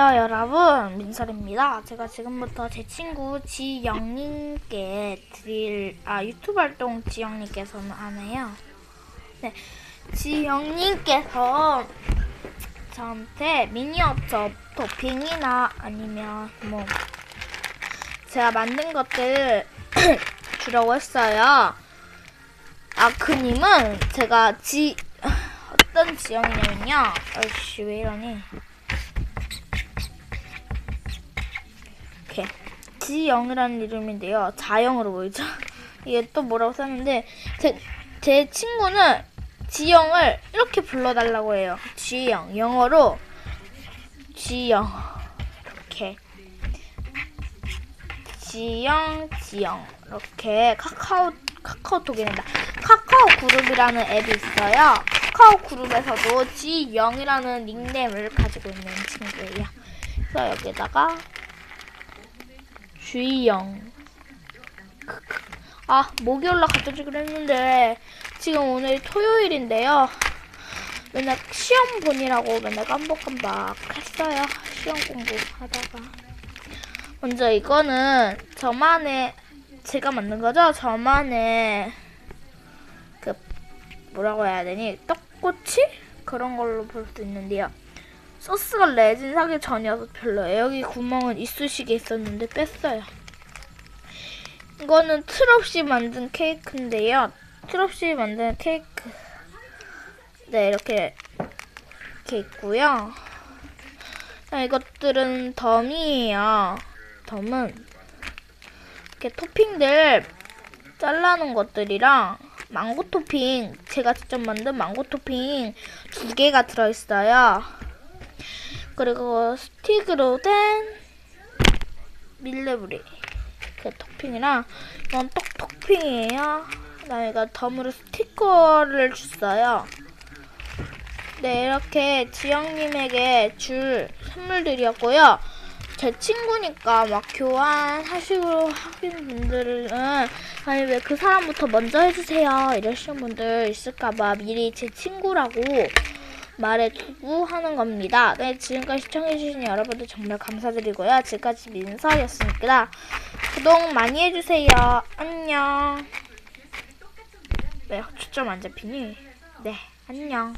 안녕하세요 여러분 민설입니다. 제가 지금부터 제 친구 지영님께 드릴 아 유튜브 활동 지영님께서는 하네요. 네, 지영님께서 저한테 미니어처 토핑이나 아니면 뭐 제가 만든 것들 주려고 했어요. 아 그님은 제가 지 어떤 지영이냐면요. 아이씨 왜 이러니? 이렇게 지영이라는 이름인데요. 자영으로 보이죠? 이게 또 뭐라고 썼는데 제, 제 친구는 지영을 이렇게 불러달라고 해요. 지영 영어로 지영 이렇게 지영 지영 이렇게 카카오 카카오톡이란다. 카카오 그룹이라는 앱이 있어요. 카카오 그룹에서도 지영이라는 닉네임을 가지고 있는 친구예요. 그래서 여기다가 주희영. 아, 목요일날 갖다 주기로 했는데, 지금 오늘 토요일인데요. 맨날 시험 보느라고 맨날 깜박깜박 했어요. 시험 공부하다가. 먼저 이거는 저만의, 제가 만든 거죠? 저만의, 그, 뭐라고 해야 되니? 떡꼬치? 그런 걸로 볼 수 있는데요. 소스가 레진 사기 전이어서 별로예요. 여기 구멍은 이쑤시개 있었는데 뺐어요. 이거는 틀 없이 만든 케이크인데요. 틀 없이 만든 케이크. 네, 이렇게, 이렇게 있고요. 자, 이것들은 덤이에요. 덤은 이렇게 토핑들 잘라놓은 것들이랑 망고 토핑, 제가 직접 만든 망고 토핑 두 개가 들어있어요. 그리고 스틱으로 된 밀레브리 그 토핑이랑 이건 떡 토핑이에요. 이거 덤으로 스티커를 줬어요. 네 이렇게 지영님에게 줄 선물들이었고요. 제 친구니까 막 교환하시고 하시는 분들은 아니 왜 그 사람부터 먼저 해주세요 이러시는 분들 있을까봐 미리 제 친구라고 말해두고 하는 겁니다. 네, 지금까지 시청해주신 여러분들 정말 감사드리고요. 지금까지 민서였으니까 구독 많이 해주세요. 안녕. 왜 초점 안 잡히니? 네, 안녕.